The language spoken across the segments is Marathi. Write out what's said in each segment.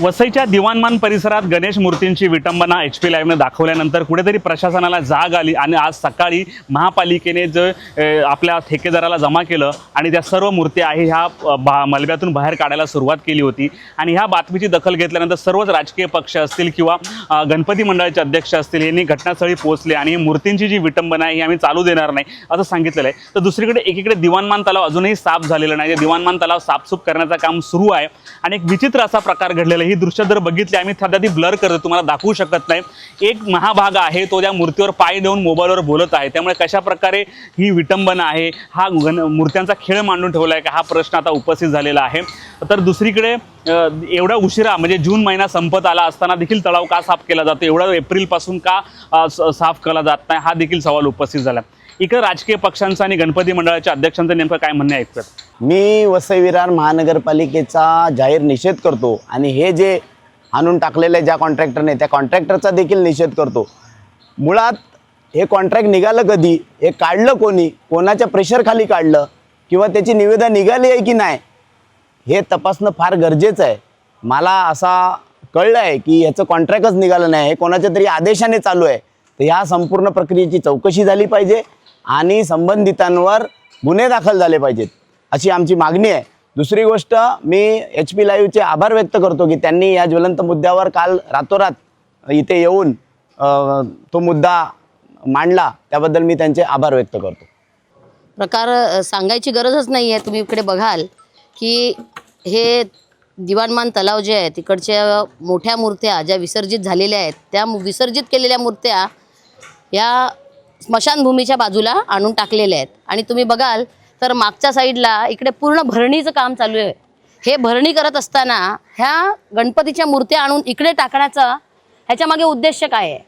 वसईच्या दिवाणमान परिसरात गणेश मूर्तींची विटंबना एच पी लाईव्हने दाखवल्यानंतर कुठेतरी प्रशासनाला जाग आली आणि आज सकाळी महापालिकेने जे आपल्या ठेकेदाराला जमा केलं आणि त्या सर्व मूर्ती आहे ह्या बा मलब्यातून बाहेर काढायला सुरुवात केली होती. आणि ह्या बातमीची दखल घेतल्यानंतर सर्वच राजकीय पक्ष असतील किंवा गणपती मंडळाचे अध्यक्ष असतील यांनी घटनास्थळी पोहोचले आणि मूर्तींची जी विटंबना आहे ही आम्ही चालू देणार नाही असं सांगितलेलं आहे. तर दुसरीकडे एकीकडे दिवाणमान तलाव अजूनही साफ झालेला नाही. दिवाणमान तलाव साफसूफ करण्याचं काम सुरू आहे. आणि एक विचित्र असा प्रकार घडलेला आहे. ही दृश्य जर बघितली आम्ही सध्या ती ब्लर करतो तुम्हाला दाखवू शकत नाही. एक महाभाग आहे तो त्या मूर्तीवर पाय देऊन मोबाईलवर बोलत आहे. त्यामुळे कशा प्रकारे ही विटंबना आहे हा गण मूर्त्यांचा खेळ मांडून ठेवला आहे का हा प्रश्न आता उपस्थित झालेला आहे. तर दुसरीकडे एवढा उशिरा म्हणजे जून महिना संपत आला असताना देखील तलाव का साफ केला जातो? एवढा एप्रिलपासून का साफ केला जात नाही? हा देखील सवाल उपस्थित झाला. इकडे राजकीय पक्षांचं आणि गणपती मंडळाच्या अध्यक्षांचं नेमकं काय म्हणणे ऐकतात मी वसई विरार महानगरपालिकेचा जाहीर निषेध करतो आणि हे जे आणून टाकलेलं आहे ज्या कॉन्ट्रॅक्टरने त्या कॉन्ट्रॅक्टरचा देखील निषेध करतो. मुळात हे कॉन्ट्रॅक्ट निघालं कधी? हे काढलं कोणी? कोणाच्या प्रेशरखाली काढलं? किंवा त्याची निविदा निघाली आहे की नाही? हे तपासणं फार गरजेचं आहे. मला असा कळलं आहे की याचं कॉन्ट्रॅक्टच निघालं नाही. हे कोणाच्या तरी आदेशाने चालू आहे. तर ह्या संपूर्ण प्रक्रियेची चौकशी झाली पाहिजे आणि संबंधितांवर गुन्हे दाखल झाले पाहिजेत. अशी आमची मागणी आहे. दुसरी गोष्ट मी एच पी लाईव्हचे आभार व्यक्त करतो की त्यांनी या ज्वलंत मुद्द्यावर काल रातोरात इथे येऊन तो मुद्दा मांडला. त्याबद्दल मी त्यांचे आभार व्यक्त करतो. प्रकार सांगायची गरजच नाही आहे तुम्ही इकडे बघाल की हे दिवाणमान तलाव जे आहे तिकडच्या मोठ्या मूर्त्या ज्या विसर्जित झालेल्या आहेत त्या मु- विसर्जित केलेल्या मूर्त्या या स्मशानभूमीच्या बाजूला आणून टाकलेल्या आहेत. आणि तुम्ही बघाल तर मागच्या साईडला इकडे पूर्ण भरणीचं काम चालू आहे. हे भरणी करत असताना ह्या गणपतीच्या मूर्त्या आणून इकडे टाकण्याचा ह्याच्या मागे उद्देश काय आहे?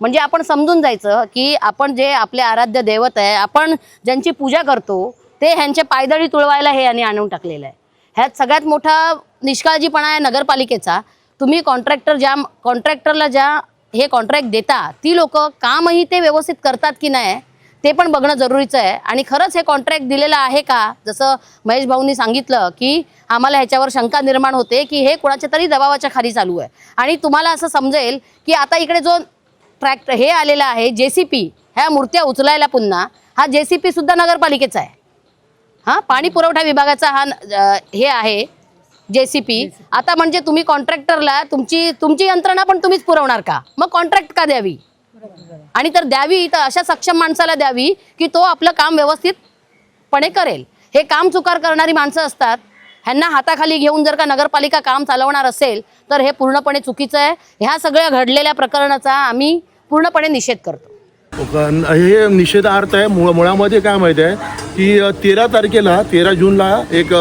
म्हणजे आपण समजून जायचं की आपण जे आपले आराध्य दैवत आहे आपण ज्यांची पूजा करतो ते ह्यांचे पायदळी तुळवायला हे यांनी आणून टाकलेलं आहे. ह्यात सगळ्यात मोठा निष्काळजीपणा आहे नगरपालिकेचा. तुम्ही कॉन्ट्रॅक्टर ज्या कॉन्ट्रॅक्टरला ज्या हे कॉन्ट्रॅक्ट देता ती लोक कामही ते व्यवस्थित करतात की नाही? ते पण बघणं जरुरीचं आहे. आणि खरंच हे कॉन्ट्रॅक्ट दिलेलं आहे का? जसं महेश भाऊंनी सांगितलं की आम्हाला ह्याच्यावर शंका निर्माण होते की हे कोणाच्या तरी दबावाच्या खाली चालू आहे. आणि तुम्हाला असं समजेल की आता इकडे जो ट्रॅक्टर हे आलेला आहे जे सी पी ह्या मूर्त्या उचलायला पुन्हा हा जे सी पी सुद्धा नगरपालिकेचा आहे. हां पाणी पुरवठा विभागाचा हा हे आहे जे सी पी आता म्हणजे तुम्ही कॉन्ट्रॅक्टरला तुमची तुमची यंत्रणा पण तुम्हीच पुरवणार का? मग कॉन्ट्रॅक्ट का द्यावी? आणि तर द्यावी तर अशा सक्षम माणसाला द्यावी की तो आपलं काम व्यवस्थितपणे करेल. हे काम चुकार करणारी माणसं असतात. ह्यांना हाताखाली घेऊन जर का नगरपालिका काम चालवणार असेल तर हे पूर्णपणे चुकीचं आहे. ह्या सगळ्या घडलेल्या प्रकरणाचा आम्ही पूर्णपणे निषेध करतो. हे निषेधार्थ आहे. मुळ मुळामध्ये काय माहिती आहे की तेरा तारखेला तेरा जूनला एक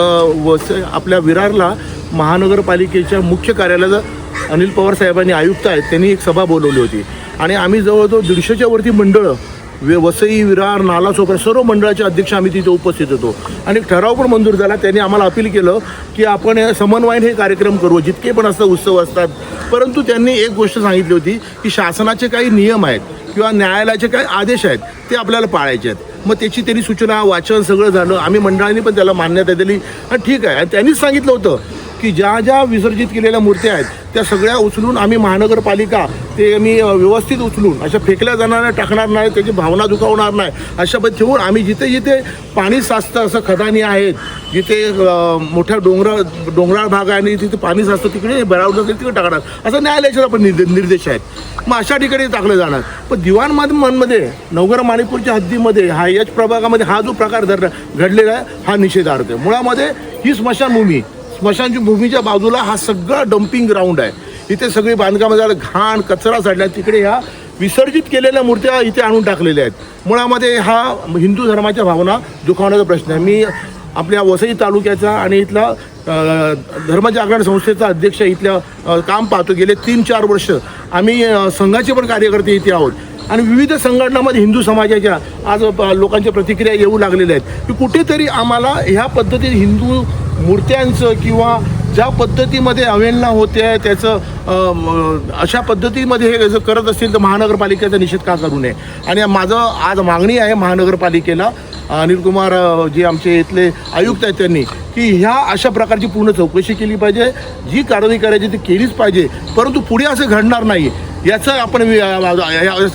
वस आपल्या विरारला महानगरपालिकेच्या मुख्य कार्यालयात अनिल पवार साहेबांनी आयुक्त आहेत. त्यांनी एक सभा बोलवली होती. आणि आम्ही जवळजवळ दीडशेच्या वरती मंडळं वे वसई विरार नाला सर्व मंडळाचे अध्यक्ष आम्ही तिथे उपस्थित होतो. आणि ठराव पण मंजूर झाला त्यांनी आम्हाला अपील केलं की आपण समन्वयन हे कार्यक्रम करू. जितके पण असतात उत्सव असतात परंतु त्यांनी एक गोष्ट सांगितली होती की शासनाचे काही नियम आहेत किंवा न्यायालयाचे काही आदेश आहेत ते आपल्याला पाळायचे आहेत. मग त्याची त्यांनी सूचना वाचन सगळं झालं. आम्ही मंडळांनी पण त्याला मान्यता दिली. आणि ठीक आहे. आणि त्यांनीच सांगितलं होतं की ज्या ज्या विसर्जित केलेल्या मूर्त्या आहेत त्या सगळ्या उचलून आम्ही महानगरपालिका ते मी व्यवस्थित उचलून अशा फेकल्या जाणार नाही टाकणार नाही त्याची भावना दुखावणार नाही अशा पद्धती ठेवून आम्ही जिथे जिथे पाणी साचतं असं खदानी आहेत जिथे मोठ्या डोंगराळ डोंगराळ भाग आहे आणि तिथे पाणी साचतं तिकडे बरावलं असेल तिकडे टाकणार. असं न्यायालयाचे आपण निर्देश आहेत. मग अशा ठिकाणी टाकलं जाणार. पण दिवाण मनमध्ये नवगर माणिकपूरच्या हद्दीमध्ये हा याच प्रभागामध्ये हा जो प्रकार धर घडलेला आहे हा निषेधार्थ मुळामध्ये ही स्मशानभूमी स्मशानभूमीच्या बाजूला हा सगळा डम्पिंग ग्राउंड आहे. इथे सगळी बांधकामं झालं घाण कचरा चढला तिकडे ह्या विसर्जित केलेल्या मूर्त्या इथे आणून टाकलेल्या आहेत. मुळामध्ये हा हिंदू धर्माच्या भावना दुखावण्याचा प्रश्न आहे. मी आपल्या वसई तालुक्याचा आणि इथला धर्मजागरण संस्थेचा अध्यक्ष इथल्या काम पाहतो. गेले तीन चार वर्ष आम्ही संघाचे पण कार्यकर्ते इथे आहोत. आणि विविध संघटनामध्ये हिंदू समाजाच्या आज लोकांच्या प्रतिक्रिया येऊ लागलेल्या आहेत. की कुठेतरी आम्हाला ह्या पद्धतीने हिंदू मूर्त्यांचं किंवा ज्या पद्धतीमध्ये अवहेलना होते आहे त्याचं अशा पद्धतीमध्ये हे जर करत असतील तर महानगरपालिकेचा निषेध का करू नये? आणि माझं आज मागणी आहे महानगरपालिकेला अनिल कुमार जे आमचे इथले आयुक्त आहेत त्यांनी की ह्या अशा प्रकारची पूर्ण चौकशी केली पाहिजे. जी कारवाई करायची ती केलीच पाहिजे. परंतु पुढे असं घडणार नाही याचं आपण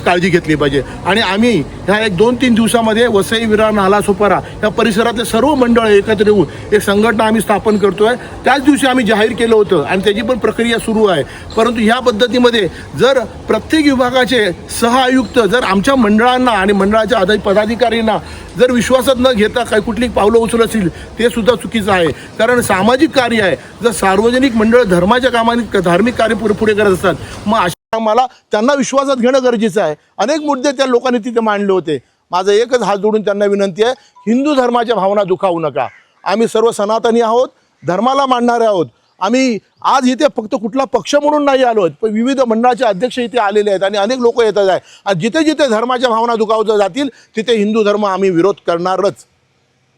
काळजी घेतली पाहिजे. आणि आम्ही ह्या एक दोन तीन दिवसामध्ये वसई विरार नाला सोपारा या परिसरातले सर्व मंडळ एकत्र येऊन एक संघटना आम्ही स्थापन करतोय. त्याच दिवशी आम्ही जाहीर केलं होतं आणि त्याची पण प्रक्रिया सुरू आहे. परंतु ह्या पद्धतीमध्ये जर प्रत्येक विभागाचे सह आयुक्त जर आमच्या मंडळांना आणि मंडळाच्या आधारित पदाधिकाऱ्यांना जर विश्वासात न घेता काही कुठली पावलं उचल असतील ते सुद्धा चुकीचं आहे. कारण सामाजिक कार्य आहे. जर सार्वजनिक मंडळ धर्माच्या कामाने धार्मिक कार्य पुढे पुढे करत असतात मग मला त्यांना विश्वासात घेणं गरजेचं आहे. अनेक मुद्दे त्या लोकांनी तिथे मांडले होते. माझं एकच हात जोडून त्यांना विनंती आहे हिंदू धर्माच्या भावना दुखावू नका. आम्ही सर्व सनातनी आहोत धर्माला मांडणारे आहोत. आम्ही आज इथे फक्त कुठला पक्ष म्हणून नाही आलो पण विविध मंडळाचे अध्यक्ष इथे आलेले आहेत आणि अनेक लोक येतात आहे. जिथे जिथे धर्माच्या भावना दुखावल्या जातील तिथे हिंदू धर्म आम्ही विरोध करणारच.